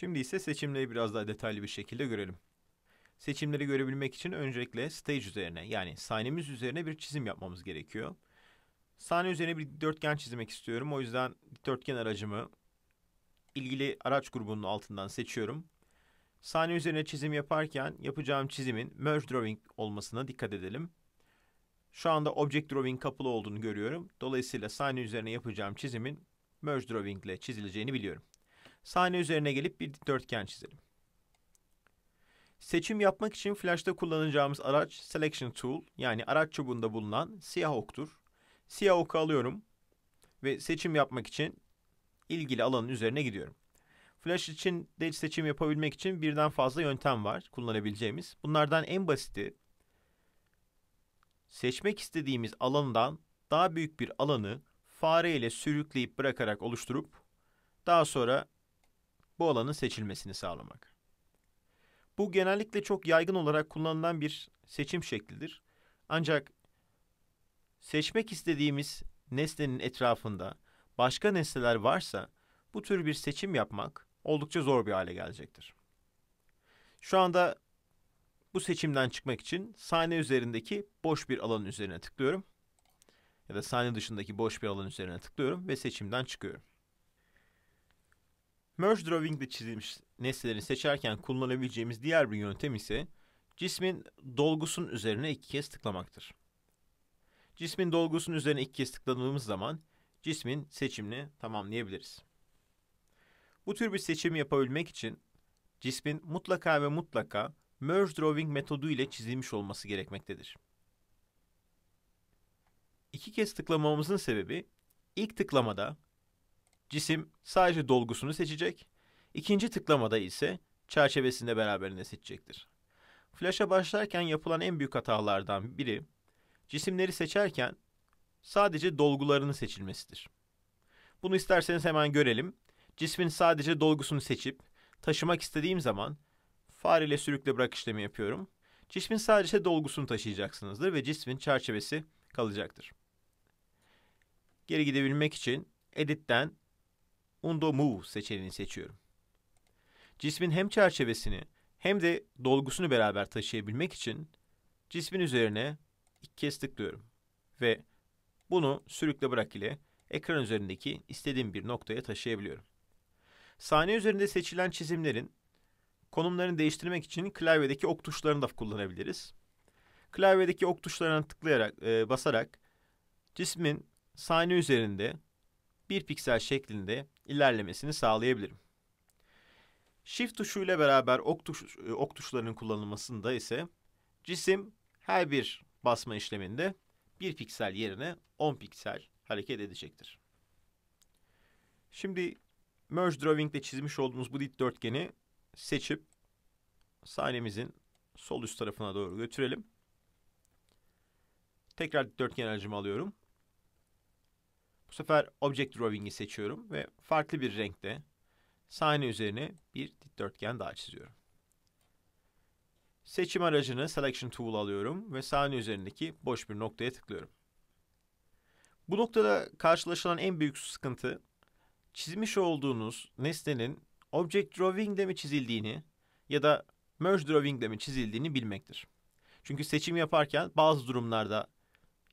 Şimdi ise seçimleri biraz daha detaylı bir şekilde görelim. Seçimleri görebilmek için öncelikle stage üzerine yani sahnemiz üzerine bir çizim yapmamız gerekiyor. Sahne üzerine bir dikdörtgen çizmek istiyorum. O yüzden dikdörtgen aracımı ilgili araç grubunun altından seçiyorum. Sahne üzerine çizim yaparken yapacağım çizimin merge drawing olmasına dikkat edelim. Şu anda object drawing kapalı olduğunu görüyorum. Dolayısıyla sahne üzerine yapacağım çizimin merge drawing ile çizileceğini biliyorum. Sahne üzerine gelip bir dikdörtgen çizelim. Seçim yapmak için Flash'ta kullanacağımız araç Selection Tool yani araç çubuğunda bulunan siyah oktur. Siyah oku alıyorum ve seçim yapmak için ilgili alanın üzerine gidiyorum. Flash için de seçim yapabilmek için birden fazla yöntem var kullanabileceğimiz. Bunlardan en basiti seçmek istediğimiz alandan daha büyük bir alanı fare ile sürükleyip bırakarak oluşturup daha sonra bu alanın seçilmesini sağlamak. Bu genellikle çok yaygın olarak kullanılan bir seçim şeklidir. Ancak seçmek istediğimiz nesnenin etrafında başka nesneler varsa bu tür bir seçim yapmak oldukça zor bir hale gelecektir. Şu anda bu seçimden çıkmak için sahne üzerindeki boş bir alanın üzerine tıklıyorum. Ya da sahne dışındaki boş bir alan üzerine tıklıyorum ve seçimden çıkıyorum. Merge Drawing ile çizilmiş nesneleri seçerken kullanabileceğimiz diğer bir yöntem ise cismin dolgusunun üzerine iki kez tıklamaktır. Cismin dolgusunun üzerine iki kez tıkladığımız zaman cismin seçimini tamamlayabiliriz. Bu tür bir seçimi yapabilmek için cismin mutlaka ve mutlaka Merge Drawing metodu ile çizilmiş olması gerekmektedir. İki kez tıklamamızın sebebi ilk tıklamada cisim sadece dolgusunu seçecek, ikinci tıklamada ise çerçevesini de beraberinde seçecektir. Flash'a başlarken yapılan en büyük hatalardan biri cisimleri seçerken sadece dolgularını seçilmesidir. Bunu isterseniz hemen görelim. Cismin sadece dolgusunu seçip taşımak istediğim zaman fare ile sürükle bırak işlemi yapıyorum. Cismin sadece dolgusunu taşıyacaksınızdır ve cismin çerçevesi kalacaktır. Geri gidebilmek için Edit'ten Undo Move seçeneğini seçiyorum. Cismin hem çerçevesini hem de dolgusunu beraber taşıyabilmek için cismin üzerine iki kez tıklıyorum. Ve bunu sürükle bırak ile ekran üzerindeki istediğim bir noktaya taşıyabiliyorum. Sahne üzerinde seçilen çizimlerin konumlarını değiştirmek için klavyedeki ok tuşlarını da kullanabiliriz. Klavyedeki ok tuşlarına tıklayarak, e, basarak cismin sahne üzerinde bir piksel şeklinde ilerlemesini sağlayabilirim. Shift tuşu ile beraber ok, tuş, ok tuşlarının kullanılmasında ise cisim her bir basma işleminde bir piksel yerine 10 piksel hareket edecektir. Şimdi Merge Drawing ile çizmiş olduğumuz bu dikdörtgeni seçip sahnemizin sol üst tarafına doğru götürelim. Tekrar dikdörtgen aracımı alıyorum. Bu sefer Object Drawing'i seçiyorum ve farklı bir renkte sahne üzerine bir dikdörtgen daha çiziyorum. Seçim aracını Selection Tool alıyorum ve sahne üzerindeki boş bir noktaya tıklıyorum. Bu noktada karşılaşılan en büyük sıkıntı çizmiş olduğunuz nesnenin Object Drawing'de mi çizildiğini ya da Merge Drawing'de mi çizildiğini bilmektir. Çünkü seçim yaparken bazı durumlarda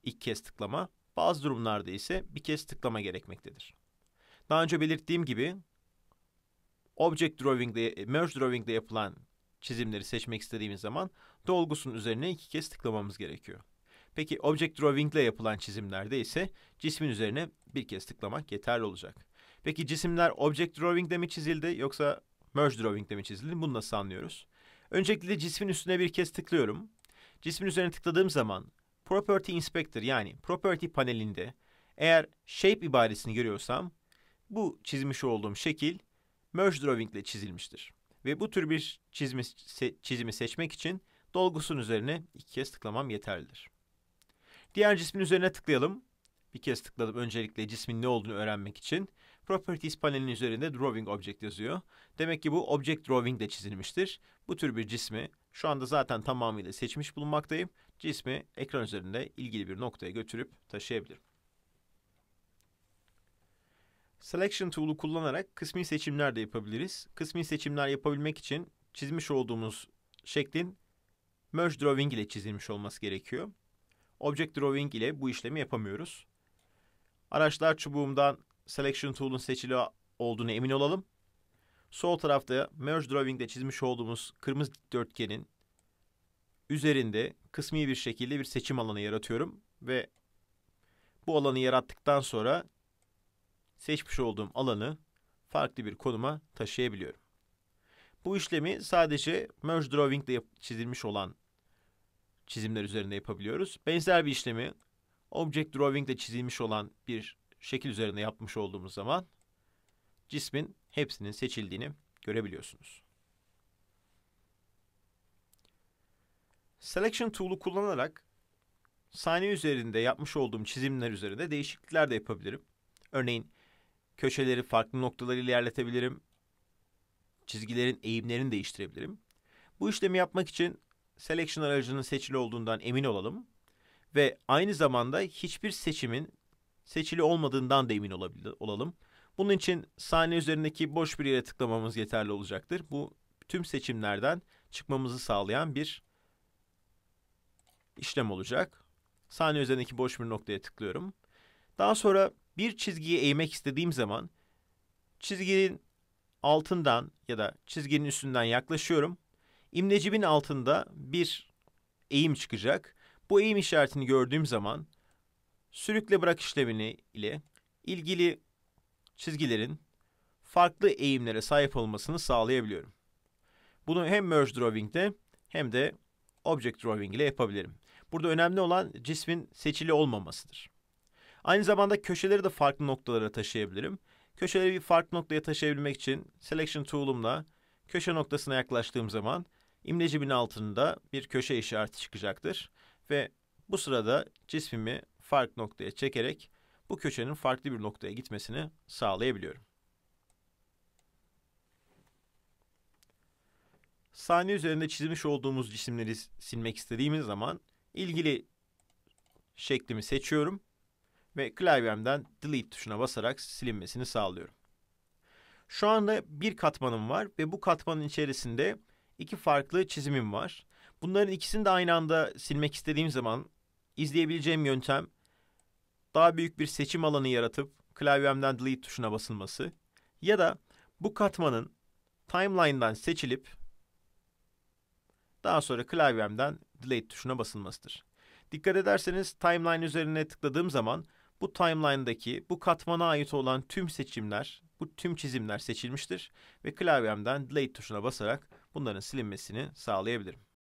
ilk kez tıklama, bazı durumlarda ise bir kez tıklama gerekmektedir. Daha önce belirttiğim gibi Object Drawing'de, Merge Drawing'de yapılan çizimleri seçmek istediğimiz zaman dolgusunun üzerine iki kez tıklamamız gerekiyor. Peki Object Drawing ile yapılan çizimlerde ise cismin üzerine bir kez tıklamak yeterli olacak. Peki cisimler Object Drawing'de mi çizildi yoksa Merge Drawing'de mi çizildi? Bunu nasıl anlıyoruz? Öncelikle cismin üstüne bir kez tıklıyorum. Cismin üzerine tıkladığım zaman Property Inspector yani Property panelinde eğer Shape ibaresini görüyorsam bu çizmiş olduğum şekil Merge Drawing ile çizilmiştir. Ve bu tür bir çizimi, se çizimi seçmek için dolgusun üzerine iki kez tıklamam yeterlidir. Diğer cismin üzerine tıklayalım. Bir kez tıkladım öncelikle cismin ne olduğunu öğrenmek için. Properties panelinin üzerinde Drawing Object yazıyor. Demek ki bu Object Drawing de çizilmiştir. Bu tür bir cismi şu anda zaten tamamıyla seçmiş bulunmaktayım. Cismi ekran üzerinde ilgili bir noktaya götürüp taşıyabilirim. Selection tool'u kullanarak kısmi seçimler de yapabiliriz. Kısmi seçimler yapabilmek için çizmiş olduğumuz şeklin Merge Drawing ile çizilmiş olması gerekiyor. Object Drawing ile bu işlemi yapamıyoruz. Araçlar çubuğumdan Selection Tool'un seçili olduğunu emin olalım. Sol tarafta Merge Drawing'de çizmiş olduğumuz kırmızı dikdörtgenin üzerinde kısmi bir şekilde bir seçim alanı yaratıyorum ve bu alanı yarattıktan sonra seçmiş olduğum alanı farklı bir konuma taşıyabiliyorum. Bu işlemi sadece Merge Drawing ile çizilmiş olan çizimler üzerinde yapabiliyoruz. Benzer bir işlemi Object Drawing ile çizilmiş olan bir şekil üzerinde yapmış olduğumuz zaman cismin hepsinin seçildiğini görebiliyorsunuz. Selection Tool'u kullanarak sahne üzerinde yapmış olduğum çizimler üzerinde değişiklikler de yapabilirim. Örneğin köşeleri farklı noktalarıyla ilerletebilirim. Çizgilerin eğimlerini değiştirebilirim. Bu işlemi yapmak için selection aracının seçili olduğundan emin olalım ve aynı zamanda hiçbir seçimin seçili olmadığından da emin olalım. Bunun için sahne üzerindeki boş bir yere tıklamamız yeterli olacaktır. Bu tüm seçimlerden çıkmamızı sağlayan bir işlem olacak. Sahne üzerindeki boş bir noktaya tıklıyorum. Daha sonra bir çizgiyi eğmek istediğim zaman çizginin altından ya da çizginin üstünden yaklaşıyorum. İmlecimin altında bir eğim çıkacak. Bu eğim işaretini gördüğüm zaman sürükle bırak işlemini ile ilgili çizgilerin farklı eğimlere sahip olmasını sağlayabiliyorum. Bunu hem Merge Drawing'de hem de Object Drawing ile yapabilirim. Burada önemli olan cismin seçili olmamasıdır. Aynı zamanda köşeleri de farklı noktalara taşıyabilirim. Köşeleri bir farklı noktaya taşıyabilmek için Selection Tool'umla köşe noktasına yaklaştığım zaman imlecimin altında bir köşe işareti çıkacaktır. Ve bu sırada cismimi farklı noktaya çekerek bu köşenin farklı bir noktaya gitmesini sağlayabiliyorum. Sahne üzerinde çizmiş olduğumuz cisimleri silmek istediğimiz zaman ilgili şeklimi seçiyorum ve klavyemden delete tuşuna basarak silinmesini sağlıyorum. Şu anda bir katmanım var ve bu katmanın içerisinde iki farklı çizimim var. Bunların ikisini de aynı anda silmek istediğim zaman izleyebileceğim yöntem daha büyük bir seçim alanı yaratıp klavyemden delete tuşuna basılması ya da bu katmanın timeline'dan seçilip daha sonra klavyemden delete tuşuna basılmasıdır. Dikkat ederseniz timeline üzerine tıkladığım zaman bu timeline'daki bu katmana ait olan tüm seçimler, bu tüm çizimler seçilmiştir ve klavyemden delete tuşuna basarak bunların silinmesini sağlayabilirim.